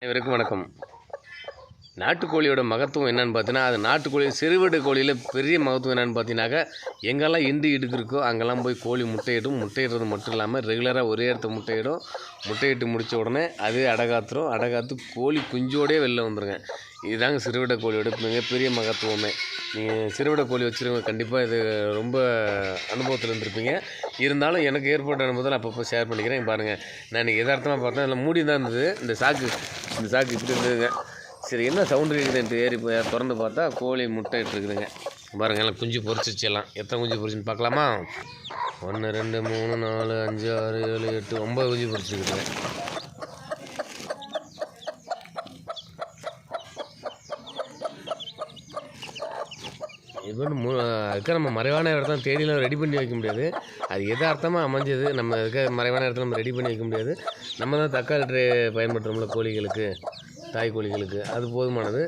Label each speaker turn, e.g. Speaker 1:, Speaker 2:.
Speaker 1: அனைவருக்கும் வணக்கம். நாட்டுக்கோழியோட மகத்துவம் என்னென்னு பார்த்தீங்கன்னா அது நாட்டுக்கோழி சிறுவடு கோழியில் பெரிய மகத்துவம் என்னென்னு பார்த்தீங்கன்னாக்கா எங்கெல்லாம் இண்டு இடுக்கு இருக்கோ அங்கெல்லாம் போய் கோழி முட்டையிடும். முட்டையிடுறது மட்டும் இல்லாமல் ரெகுலராக ஒரே இடத்த முட்டையிடும். முட்டையிட்டு முடித்த உடனே அது அடகாத்துரும். அடகாத்து கோழி குஞ்சோடே வெளில வந்துருங்க. இதுதாங்க சிறுவிட கோழியோட மிகப்பெரிய மகத்துவமே. நீங்கள் சிறுவிட கோழி வச்சுருவங்க கண்டிப்பாக இது ரொம்ப அனுபவத்தில் இருந்திருப்பீங்க. இருந்தாலும் எனக்கு ஏற்பட்ட அனுபவத்தில் அப்பப்போ ஷேர் பண்ணிக்கிறேன். பாருங்கள் நான் இன்றைக்கி எதார்த்தமாக பார்த்தேன். அதில் மூடி தான் இருந்தது. இந்த சாக்கு இந்த சாக்கு இப்படி இருந்ததுங்க. சரி என்ன சவுண்டு இருக்குதுன்ட்டு ஏறி போய் திறந்து பார்த்தா கோழி முட்டை இட்டுருக்குதுங்க பாருங்கள் எல்லாம் குஞ்சு பொரிச்சிச்சு எல்லாம். எத்தனை குஞ்சு பொறிச்சுன்னு பார்க்கலாமா? ஒன்று ரெண்டு மூணு நாலு அஞ்சு ஆறு ஏழு எட்டு ஒம்பது குஞ்சு பொரிச்சிருக்குதுங்க. இது வந்து மு அதுக்காக நம்ம மறைவான இடத்துல தேடிலாம் ரெடி பண்ணி வைக்க முடியாது. அது எதார்த்தமாக அமைஞ்சது நம்ம இருக்க மறைவான இடத்துல நம்ம ரெடி பண்ணி வைக்க முடியாது. நம்ம தான் தக்காளி ட்ரே பயன்படுத்துகிறோம்ல கோழிகளுக்கு தாய் கோழிகளுக்கு அது போதுமானது.